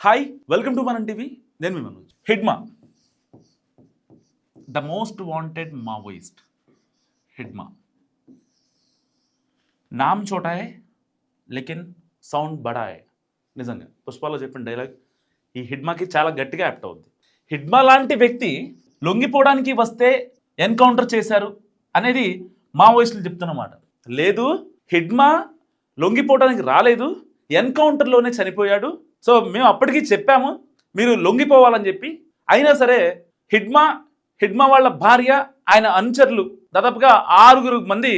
Hi welcome to Manam TV నేను మీ Manoj. Hidma the most wanted Maoist Hidma నామ్ చోటాయే లెకిన్ sound బడాయే నిజంగా పుష్పాలో చెప్పిన డైలాగ్ ఈ హిడ్మాకి చాలా గట్టిగా యాప్ట్ అవుద్ది హిడ్మా లాంటి వ్యక్తి లొంగిపోవడానికి వస్తే ఎన్కౌంటర్ చేశారు అనేది మావోయిస్టులు చెప్తున్నమాట లేదు హిడ్మా లొంగిపోవడానికి రాలేదు ఎన్కౌంటర్లోనే చనిపోయాడు. సో మేము అప్పటికి చెప్పాము మీరు లొంగిపోవాలని చెప్పి. అయినా సరే హిడ్మా హిడ్మా వాళ్ళ భార్య ఆయన అనుచరులు దాదాపుగా ఆరుగురు మంది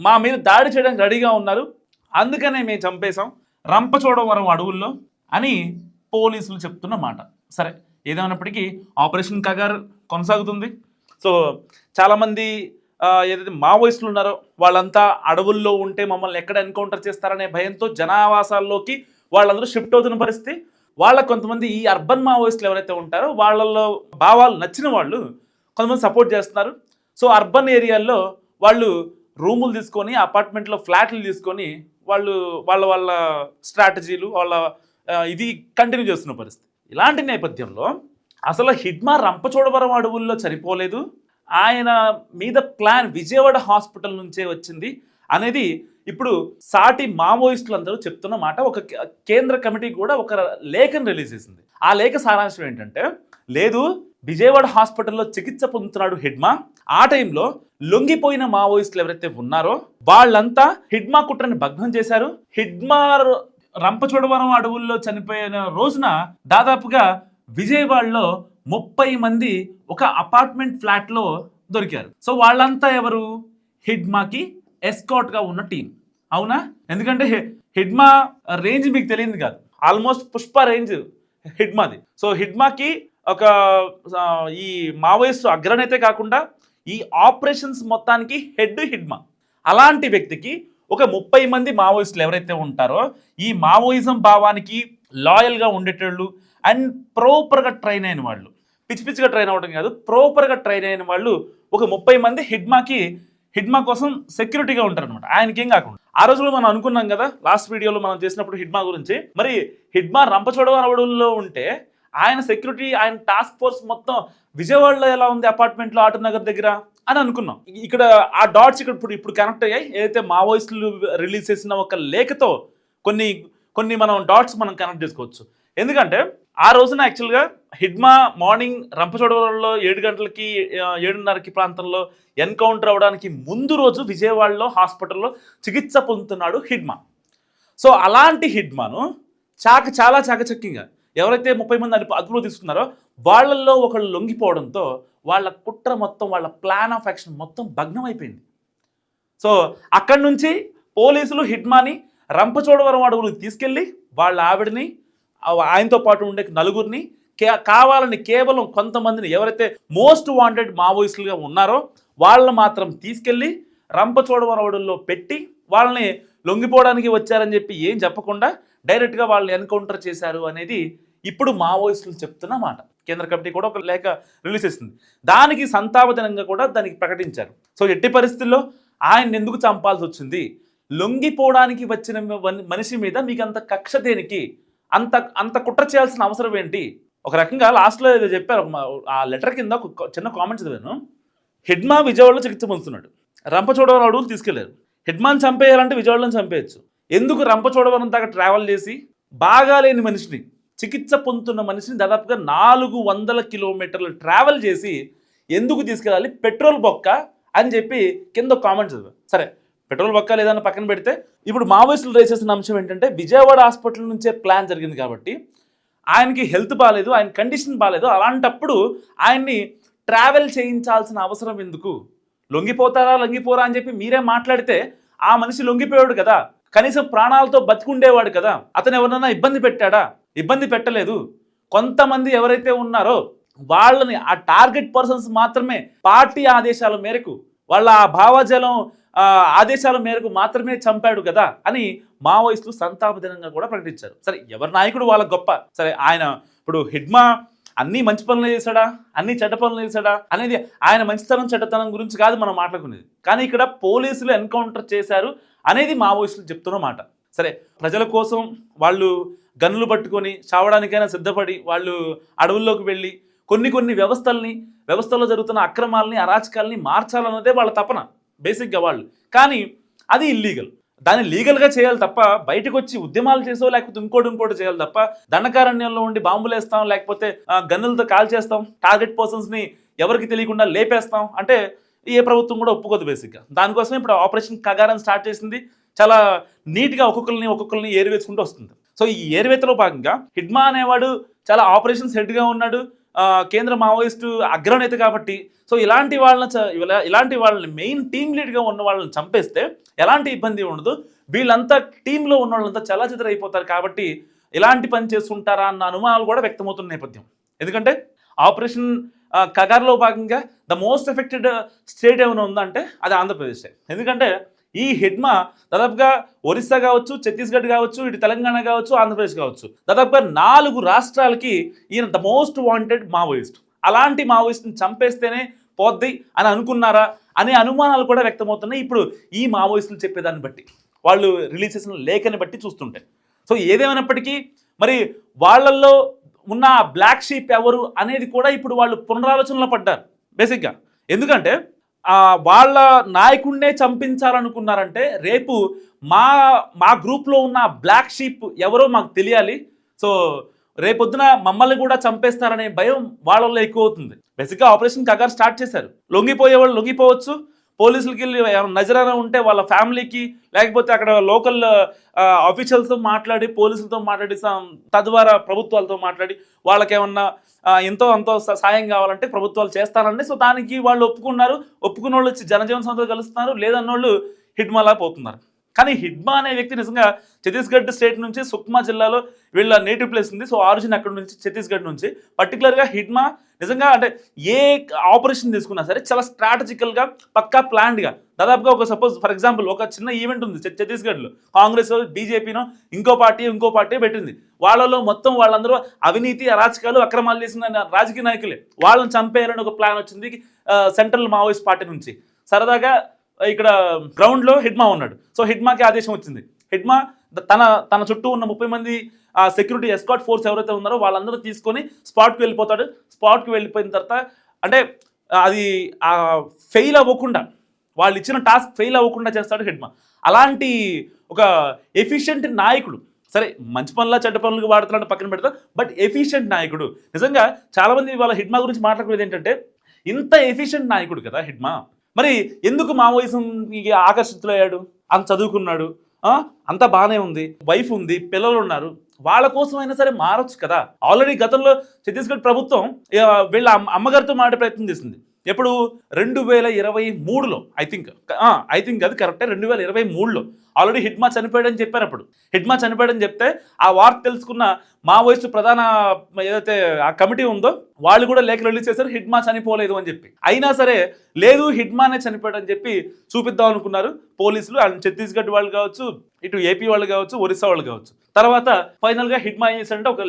మా మీద దాడి చేయడానికి రెడీగా ఉన్నారు. అందుకనే మేము చంపేశాం. రంపచోడవరం అడవుల్లో అని పోలీసులు చెప్తున్న మాట. సరే ఏదేమైనప్పటికీ ఆపరేషన్ కగార్ కొనసాగుతుంది. సో చాలామంది ఏదైతే మావోయిస్టులు ఉన్నారో వాళ్ళంతా అడవుల్లో ఉంటే మమ్మల్ని ఎక్కడ ఎన్కౌంటర్ చేస్తారనే భయంతో జనావాసాల్లోకి వాళ్ళందరూ షిఫ్ట్ అవుతున్న పరిస్థితి. వాళ్ళ కొంతమంది ఈ అర్బన్ మావోయిస్టులు ఎవరైతే ఉంటారో వాళ్ళల్లో భావాలు నచ్చిన వాళ్ళు కొంతమంది సపోర్ట్ చేస్తున్నారు. సో అర్బన్ ఏరియాల్లో వాళ్ళు రూములు తీసుకొని అపార్ట్మెంట్లో ఫ్లాట్లు తీసుకొని వాళ్ళు వాళ్ళ వాళ్ళ స్ట్రాటజీలు వాళ్ళ ఇది కంటిన్యూ చేస్తున్న పరిస్థితి. ఇలాంటి నేపథ్యంలో అసలు హిడ్మా రంపచోడవరం అడవుల్లో చనిపోలేదు? ఆయన మీద ప్లాన్ విజయవాడ హాస్పిటల్ నుంచే వచ్చింది అనేది ఇప్పుడు సాటి మావోయిస్టులు అందరూ చెప్తున్న మాట. ఒక కేంద్ర కమిటీ కూడా ఒక లేఖను రిలీజ్ చేసింది. ఆ లేఖ సారాంశం ఏంటంటే లేదు విజయవాడ హాస్పిటల్లో చికిత్స పొందుతున్నాడు హిడ్మా. ఆ టైంలో లొంగిపోయిన మావోయిస్టులు ఎవరైతే ఉన్నారో వాళ్ళంతా హిడ్మా కుట్రని భగ్నం చేశారు. హిడ్మా రంపచోడవరం అడవుల్లో చనిపోయిన రోజున దాదాపుగా విజయవాడలో ముప్పై మంది ఒక అపార్ట్మెంట్ ఫ్లాట్లో దొరికారు. సో వాళ్ళంతా ఎవరు? హిడ్మాకి ఎస్కాట్గా ఉన్న టీం. అవునా? ఎందుకంటే హి- హిడ్మా రేంజ్ మీకు తెలియదు కాదు. ఆల్మోస్ట్ పుష్ప రేంజ్ హిడ్మాది. సో హిడ్మాకి ఒక ఈ మావోయిస్ట్ అగ్రనేతే కాకుండా ఈ ఆపరేషన్స్ మొత్తానికి హెడ్ హిడ్మా. అలాంటి వ్యక్తికి ఒక ముప్పై మంది మావోయిస్టులు ఎవరైతే ఉంటారో ఈ మావోయిజం భావానికి లాయల్గా ఉండేటోళ్ళు అండ్ ప్రాపర్గా ట్రైన్ అయిన వాళ్ళు. పిచ్చి పిచ్చిగా ట్రైన్ అవ్వడం కాదు ప్రాపర్గా ట్రైన్ అయిన వాళ్ళు ఒక ముప్పై మంది హిడ్మాకి హిడ్మా కోసం సెక్యూరిటీగా ఉంటారు అనమాట ఆయనకి ఏం కాకుండా. ఆ రోజులో మనం అనుకున్నాం కదా లాస్ట్ వీడియోలో మనం చేసినప్పుడు హిడ్మా గురించి. మరి హిడ్మా రంపచోడవరవడంలో ఉంటే ఆయన సెక్యూరిటీ ఆయన టాస్క్ ఫోర్స్ మొత్తం విజయవాడలో ఎలా ఉంది అపార్ట్మెంట్లో ఆటో నగర్ దగ్గర అని అనుకున్నాం. ఇక్కడ ఆ డాట్స్ ఇక్కడ ఇప్పుడు ఇప్పుడు కనెక్ట్ అయ్యాయి. ఏదైతే మావోయిస్టులు రిలీజ్ చేసిన ఒక లేఖతో కొన్ని కొన్ని మనం డాట్స్ మనం కనెక్ట్ చేసుకోవచ్చు. ఎందుకంటే ఆ రోజున యాక్చువల్గా హిడ్మా మార్నింగ్ రంపచోడవరంలో ఏడు గంటలకి ఏడున్నరకి ప్రాంతంలో ఎన్కౌంటర్ అవడానికి ముందు రోజు విజయవాడలో హాస్పిటల్లో చికిత్స పొందుతున్నాడు హిడ్మా సో అలాంటి హిడ్మాను చాక చాలా చాకచక్యంగా ఎవరైతే ముప్పై మంది అదుపు అదుపులో తీసుకున్నారో వాళ్ళల్లో ఒకళ్ళు లొంగిపోవడంతో వాళ్ళ కుట్ర మొత్తం వాళ్ళ ప్లాన్ ఆఫ్ యాక్షన్ మొత్తం భగ్నం అయిపోయింది సో అక్కడి నుంచి పోలీసులు హిడ్మాని రంపచోడవరం అడవులకు తీసుకెళ్ళి వాళ్ళ ఆవిడని ఆయనతో పాటు ఉండే నలుగురిని కావాలని కేవలం కొంతమందిని ఎవరైతే మోస్ట్ వాంటెడ్ మావోయిస్టులుగా ఉన్నారో వాళ్ళని మాత్రం తీసుకెళ్ళి రంపచోడవరవడుల్లో పెట్టి వాళ్ళని లొంగిపోవడానికి వచ్చారని చెప్పి ఏం చెప్పకుండా డైరెక్ట్గా వాళ్ళని ఎన్కౌంటర్ చేశారు అనేది ఇప్పుడు మావోయిస్టులు చెప్తున్న మాట. కేంద్ర కమిటీ కూడా ఒక లేఖ రిలీజ్ చేసింది. దానికి సంతాపజనంగా కూడా దానికి ప్రకటించారు. సో ఎట్టి పరిస్థితుల్లో ఆయన ఎందుకు చంపాల్సి వచ్చింది? లొంగిపోవడానికి వచ్చిన మనిషి మీద మీకు అంత కక్ష దేనికి? అంత అంత కుట్ర చేయాల్సిన అవసరం ఏంటి? ఒక రకంగా లాస్ట్లో ఏదో చెప్పారు ఆ లెటర్ కింద ఒక చిన్న కామెంట్ చదివాను. హెడ్మా విజయవాడలో చికిత్స పొందుతున్నాడు. రంపచోడవరం అడవులు తీసుకెళ్ళారు. హెడ్మాన్ చంపేయాలంటే విజయవాడలో చంపేయచ్చు. ఎందుకు రంపచోడవరం దాకా ట్రావెల్ చేసి బాగాలేని మనిషిని చికిత్స పొందుతున్న మనిషిని దాదాపుగా నాలుగు వందల కిలోమీటర్లు ట్రావెల్ చేసి ఎందుకు తీసుకెళ్ళాలి? పెట్రోల్ బొక్క అని చెప్పి కింద కామెంట్ చదివా సరే పెట్రోల్ బొక్క లేదని పక్కన పెడితే ఇప్పుడు మావోయిస్టులు రేస్ చేసిన అంశం ఏంటంటే విజయవాడ హాస్పిటల్ నుంచే ప్లాన్ జరిగింది కాబట్టి ఆయనకి హెల్త్ బాగాలేదు ఆయన కండిషన్ బాగాలేదు అలాంటప్పుడు ఆయన్ని ట్రావెల్ చేయించాల్సిన అవసరం ఎందుకు? లొంగిపోతారా లొంగిపోరా అని చెప్పి మీరే మాట్లాడితే ఆ మనిషి లొంగిపోయాడు కదా. కనీసం ప్రాణాలతో బతికుండేవాడు కదా. అతను ఎవరినైనా ఇబ్బంది పెట్టాడా? ఇబ్బంది పెట్టలేదు. కొంతమంది ఎవరైతే ఉన్నారో వాళ్ళని ఆ టార్గెట్ పర్సన్స్ మాత్రమే పార్టీ ఆదేశాల మేరకు వాళ్ళ ఆ భావజాలం ఆదేశాల మేరకు మాత్రమే చంపాడు కదా అని మావోయిస్టులు సంతాపదినంగా కూడా ప్రకటించారు. సరే ఎవరి నాయకుడు వాళ్ళ గొప్ప? సరే ఆయన ఇప్పుడు హిడ్మా అన్ని మంచి పనులు చేశాడా? అన్ని చెడ్డ పనులు చేశాడా? అనేది ఆయన మంచితనం చెడ్డతనం గురించి కాదు మనం మాట్లాడుకునేది. కానీ ఇక్కడ పోలీసులు ఎన్కౌంటర్ చేశారు అనేది మావోయిస్టులు చెప్తున్న మాట. సరే ప్రజల కోసం వాళ్ళు గన్నులు పట్టుకొని చావడానికైనా సిద్ధపడి వాళ్ళు అడవుల్లోకి వెళ్ళి కొన్ని కొన్ని వ్యవస్థల్ని వ్యవస్థలో జరుగుతున్న అక్రమాలని అరాచకాలని మార్చాలన్నదే వాళ్ళ తపన బేసిక్గా వాళ్ళు. కానీ అది ఇల్లీగల్ దాన్ని లీగల్గా చేయాలి తప్ప బయటకు వచ్చి ఉద్యమాలు చేసో లేకపోతే ఇంకోటి ఇంకోటి చేయాలి తప్ప దండకారణ్యంలో ఉండి బాంబులు వేస్తాం లేకపోతే గన్నులతో కాల్ చేస్తాం టార్గెట్ పర్సన్స్ని ఎవరికి తెలియకుండా లేపేస్తాం అంటే ఏ ప్రభుత్వం కూడా ఒప్పుకోదు బేసిక్గా దానికోసం ఇప్పుడు ఆపరేషన్ కగారం స్టార్ట్ చేసింది. చాలా నీట్గా ఒక్కొక్కరిని ఒక్కొక్కరిని ఏరివేసుకుంటూ వస్తుంది. సో ఈ ఏరివేతలో భాగంగా హిడ్మా అనేవాడు చాలా ఆపరేషన్స్ హెడ్గా ఉన్నాడు. కేంద్ర మావోయిస్టు అగ్రనేత కాబట్టి. సో ఇలాంటి వాళ్ళని చ- ఇలా- ఇలాంటి వాళ్ళని మెయిన్ టీమ్ లీడ్గా ఉన్న వాళ్ళని చంపేస్తే ఎలాంటి ఇబ్బంది ఉండదు. వీళ్ళంతా టీంలో ఉన్న వాళ్ళంతా చలాచిత్ర అయిపోతారు కాబట్టి ఇలాంటి పని చేస్తుంటారా అన్న అనుమానాలు కూడా వ్యక్తమవుతున్న నేపథ్యం. ఎందుకంటే ఆపరేషన్ కగార్లో భాగంగా ద మోస్ట్ ఎఫెక్టెడ్ స్టేట్ ఏమైనా ఉందంటే అది ఆంధ్రప్రదేశ్. ఎందుకంటే ఈ హిడ్మా దాదాపుగా ఒరిస్సా కావచ్చు ఛత్తీస్గఢ్ కావచ్చు ఇటు తెలంగాణ కావచ్చు ఆంధ్రప్రదేశ్ కావచ్చు. దాదాపుగా నాలుగు రాష్ట్రాలకి ఈయన ద మోస్ట్ వాంటెడ్ మావోయిస్ట్. అలాంటి మావోయిస్ట్ని చంపేస్తేనే పోద్ది అని అనుకున్నారా అనే అనుమానాలు కూడా వ్యక్తమవుతున్నాయి. ఇప్పుడు ఈ మావోయిస్టులు చెప్పేదాన్ని బట్టి వాళ్ళు రిలీజ్ చేసిన లేఖని బట్టి చూస్తుంటే. సో ఏదేమైనప్పటికీ మరి వాళ్ళల్లో ఉన్న బ్లాక్ షీప్ ఎవరు అనేది కూడా ఇప్పుడు వాళ్ళు పునరాలోచనలో పడ్డారు బేసిక్గా ఎందుకంటే వాళ్ళ నాయకుడినే చంపించాలనుకున్నారంటే రేపు మా మా గ్రూప్లో ఉన్న బ్లాక్ షీప్ ఎవరో మాకు తెలియాలి. సో రేపొద్దున మమ్మల్ని కూడా చంపేస్తారనే భయం వాళ్ళల్లో ఎక్కువ అవుతుంది. బేసిక్గా ఆపరేషన్ కగారు స్టార్ట్ చేశారు. లొంగిపోయే వాళ్ళు లొంగిపోవచ్చు. పోలీసులకి వెళ్ళి ఏమైనా నజరానా ఉంటే వాళ్ళ ఫ్యామిలీకి లేకపోతే అక్కడ లోకల్ ఆఫీషియల్స్తో మాట్లాడి పోలీసులతో మాట్లాడి తద్వారా ప్రభుత్వాలతో మాట్లాడి వాళ్ళకేమన్నా ఎంతో అంతో స- సాయం కావాలంటే ప్రభుత్వాలు చేస్తారండి. సో దానికి వాళ్ళు ఒప్పుకున్నారు. ఒప్పుకున్న వాళ్ళు వచ్చి జనజీవన సంస్థలు కలుస్తున్నారు. లేదన్నోళ్ళు హిడ్మలా పోతున్నారు కానీ హిడ్మా అనే వ్యక్తి నిజంగా ఛత్తీస్గఢ్ స్టేట్ నుంచి సుక్మా జిల్లాలో వీళ్ళ నేటివ్ ప్లేస్ ఉంది. సో ఆరిజిన్ అక్కడ నుంచి ఛత్తీస్గఢ్ నుంచి. పర్టికులర్గా హిడ్మా నిజంగా అంటే ఏ ఆపరేషన్ తీసుకున్నా సరే చాలా స్ట్రాటజికల్గా పక్కా ప్లాన్డ్గా. దాదాపుగా ఒక సపోజ్ ఫర్ ఎగ్జాంపుల్ ఒక చిన్న ఈవెంట్ ఉంది ఛత్తీస్గఢ్లో. కాంగ్రెస్ బీజేపీనో ఇంకో పార్టీ ఇంకో పార్టీ పెట్టింది. వాళ్ళలో మొత్తం వాళ్ళందరూ అవినీతి అరాచకాలు అక్రమాలు చేసిన రాజకీయ నాయకులే. వాళ్ళని చంపేయాలని ఒక ప్లాన్ వచ్చింది సెంట్రల్ మావోయిస్ట్ పార్టీ నుంచి. సరదాగా ఇక్కడ గ్రౌండ్లో హిడ్మా ఉన్నాడు. సో హిడ్మాకి ఆదేశం వచ్చింది. హిడ్మా తన తన చుట్టూ ఉన్న ముప్పై మంది ఆ సెక్యూరిటీ ఎస్కాట్ ఫోర్స్ ఎవరైతే ఉన్నారో వాళ్ళందరూ తీసుకొని స్పాట్కి వెళ్ళిపోతాడు. స్పాట్కి వెళ్ళిపోయిన తర్వాత అంటే ఆ, అది ఫెయిల్ అవ్వకుండా వాళ్ళు ఇచ్చిన టాస్క్ ఫెయిల్ అవ్వకుండా చేస్తాడు హిడ్మా. అలాంటి ఒక ఎఫిషియెంట్ నాయకుడు సరే మంచి పనుల చెడ్డ పనులకు వాడుతున్నాడు పక్కన పెడతాం బట్ ఎఫిషియెంట్ నాయకుడు. నిజంగా చాలామంది వాళ్ళ హిడ్మా గురించి మాట్లాడుకునేది ఏంటంటే ఇంత ఎఫిషియెంట్ నాయకుడు కదా హిడ్మా. మరి ఎందుకు మావోయిజంకి ఆకర్షితులయ్యాడు? అంత చదువుకున్నాడు అంత అంతా బాగానే ఉంది వైఫ్ ఉంది పిల్లలు ఉన్నారు వాళ్ళ కోసం అయినా సరే మారొచ్చు కదా. ఆల్రెడీ గతంలో ఛత్తీస్గఢ్ ప్రభుత్వం వీళ్ళ అమ్మగారితో మాట ప్రయత్నం చేసింది. ఎప్పుడు? రెండు వేల ఇరవై మూడులో ఐ థింక్ ఐ థింక్ అది కరెక్టే రెండు వేల ఇరవై మూడులో. ఆల్రెడీ హిడ్మా చనిపోయాడని చెప్పారు అప్పుడు. హిడ్మా చనిపోయాడని చెప్తే ఆ వార్త తెలుసుకున్న మావోయిస్టు ప్రధాన ఏదైతే ఆ కమిటీ ఉందో వాళ్ళు కూడా లేఖ రిలీజ్ చేశారు హిడ్మా చనిపోలేదు అని చెప్పి. అయినా సరే లేదు హిడ్మానే చనిపోయాడని చెప్పి చూపిద్దాం అనుకున్నారు. పోలీసులు అండ్ ఛత్తీస్గఢ్ వాళ్ళు కావచ్చు ఇటు ఏపీ వాళ్ళు కావచ్చు ఒరిస్సా వాళ్ళు కావచ్చు. తర్వాత ఫైనల్గా హిడ్మా ఏం చేశారంటే ఒక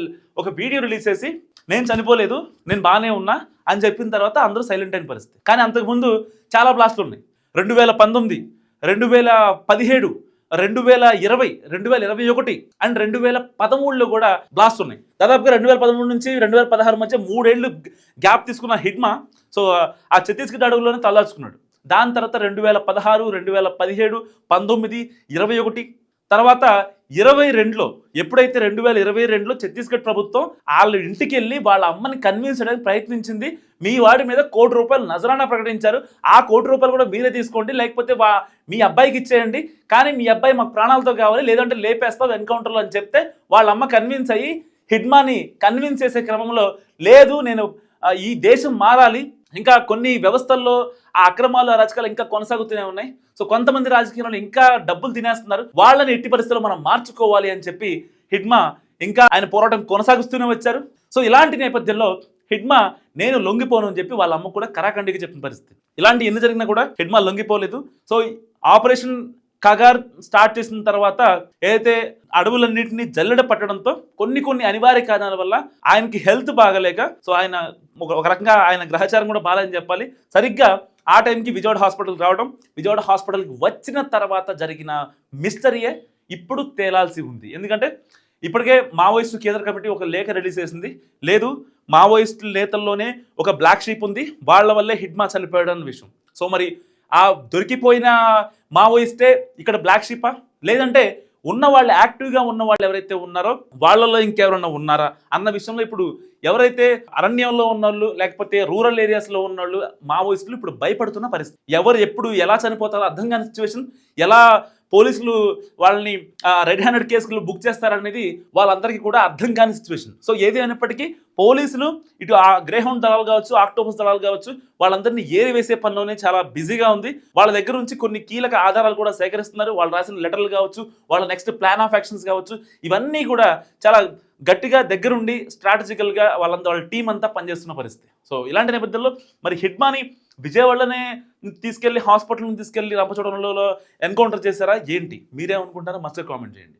ఒక వీడియో రిలీజ్ చేసి నేను చనిపోలేదు నేను బాగానే ఉన్నా అని చెప్పిన తర్వాత అందరూ సైలెంట్ అయిన పరిస్థితి. కానీ అంతకుముందు చాలా బ్లాస్ట్లు ఉన్నాయి. రెండు వేల పంతొమ్మిది రెండు వేల పదిహేడు రెండు వేల ఇరవై రెండు వేల ఇరవై ఒకటి అండ్ రెండు వేల పదమూడులో కూడా బ్లాస్ట్ ఉన్నాయి. దాదాపుగా రెండు వేల పదమూడు నుంచి రెండు వేల పదహారు మధ్య మూడేళ్ళు గ్యాప్ తీసుకున్న హిడ్మా సో ఆ ఛత్తీస్గఢ్ అడుగులోనే తల్లార్చుకున్నాడు దాని తర్వాత రెండు వేల పదహారు రెండు వేల పదిహేడు పంతొమ్మిది ఇరవై ఒకటి తర్వాత ఇరవై రెండులో ఎప్పుడైతే రెండు వేల ఇరవై రెండులో ఛత్తీస్గఢ్ ప్రభుత్వం వాళ్ళ ఇంటికి వెళ్ళి వాళ్ళ అమ్మని కన్విన్స్ చేయడానికి ప్రయత్నించింది మీ వాడి మీద కోటి రూపాయలు నజరానా ప్రకటించారు. ఆ కోటి రూపాయలు కూడా మీరే తీసుకోండి లేకపోతే వా మీ అబ్బాయికి ఇచ్చేయండి. కానీ మీ అబ్బాయి మాకు ప్రాణాలతో కావాలి లేదంటే లేపేస్తావు ఎన్కౌంటర్లో అని చెప్తే వాళ్ళ అమ్మ కన్విన్స్ అయ్యి హిడ్మాని కన్విన్స్ చేసే క్రమంలో లేదు నేను ఈ దేశం మారాలి. ఇంకా కొన్ని వ్యవస్థల్లో ఆ అక్రమాలు అరాచకాలు ఇంకా కొనసాగుతూనే ఉన్నాయి. సో కొంతమంది రాజకీయాలు ఇంకా డబ్బులు తినేస్తున్నారు. వాళ్ళని ఎట్టి పరిస్థితుల్లో మనం మార్చుకోవాలి అని చెప్పి హిడ్మా ఇంకా ఆయన పోరాటం కొనసాగిస్తూనే వచ్చారు. సో ఇలాంటి నేపథ్యంలో హిడ్మా నేను లొంగిపోను అని చెప్పి వాళ్ళ అమ్మ కూడా కరాఖండికి చెప్పిన పరిస్థితి. ఇలాంటి ఎన్ని జరిగినా కూడా హిడ్మా లొంగిపోలేదు. సో ఆపరేషన్ కగార్ స్టార్ట్ చేసిన తర్వాత ఏదైతే అడవులన్నింటినీ జల్లెడ పట్టడంతో కొన్ని కొన్ని అనివార్య కారణాల వల్ల ఆయనకి హెల్త్ బాగలేక సో ఆయన ఒక ఒక రకంగా ఆయన గ్రహచారం కూడా బాగాలని చెప్పాలి. సరిగ్గా ఆ టైంకి విజయవాడ హాస్పిటల్కి రావడం విజయవాడ హాస్పిటల్కి వచ్చిన తర్వాత జరిగిన మిస్టరీయే ఇప్పుడు తేలాల్సి ఉంది. ఎందుకంటే ఇప్పటికే మావోయిస్టు కేంద్ర కమిటీ ఒక లేఖ రిలీజ్ చేసింది. లేదు మావోయిస్టు నేతల్లోనే ఒక బ్లాక్ షీప్ ఉంది. వాళ్ళ వల్లే హిడ్మా చనిపోయాడు అన్న విషయం. సో మరి ఆ దొరికిపోయిన మావోయిస్టే ఇక్కడ బ్లాక్ షీపా? లేదంటే ఉన్న వాళ్ళు యాక్టివ్గా ఉన్న వాళ్ళు ఎవరైతే ఉన్నారో వాళ్ళలో ఇంకెవరన్నా ఉన్నారా? అన్న విషయంలో ఇప్పుడు ఎవరైతే అరణ్యంలో ఉన్నోళ్ళు లేకపోతే రూరల్ ఏరియాస్లో ఉన్నోళ్ళు మావోయిస్టులు ఇప్పుడు భయపడుతున్న పరిస్థితి. ఎవరు ఎప్పుడు ఎలా చనిపోతారో అర్థం కాని సిచ్యువేషన్ ఎలా పోలీసులు వాళ్ళని రెడ్ హ్యాండెడ్ కేసులు బుక్ చేస్తారనేది వాళ్ళందరికీ కూడా అర్థం కాని సిచ్యువేషన్ సో ఏది అయినప్పటికీ పోలీసులు ఇటు ఆ గ్రేహౌండ్ దళాలు కావచ్చు ఆక్టోపస్ దళాలు కావచ్చు వాళ్ళందరినీ ఏరి వేసే పనిలోనే చాలా బిజీగా ఉంది. వాళ్ళ దగ్గర నుంచి కొన్ని కీలక ఆధారాలు కూడా సేకరిస్తున్నారు. వాళ్ళు రాసిన లెటర్లు కావచ్చు వాళ్ళ నెక్స్ట్ ప్లాన్ ఆఫ్ యాక్షన్స్ కావచ్చు ఇవన్నీ కూడా చాలా గట్టిగా దగ్గరుండి స్ట్రాటజికల్గా వాళ్ళంతా వాళ్ళ టీం అంతా పనిచేస్తున్న పరిస్థితి. సో ఇలాంటి నేపథ్యంలో మరి హిడ్మాని విజయవాడలోనే తీసుకెళ్ళి హాస్పిటల్ని తీసుకెళ్ళి రంపచోడంలో ఎన్కౌంటర్ చేశారా? ఏంటి? మీరేమనుకుంటారో మస్ట్ కామెంట్ చేయండి.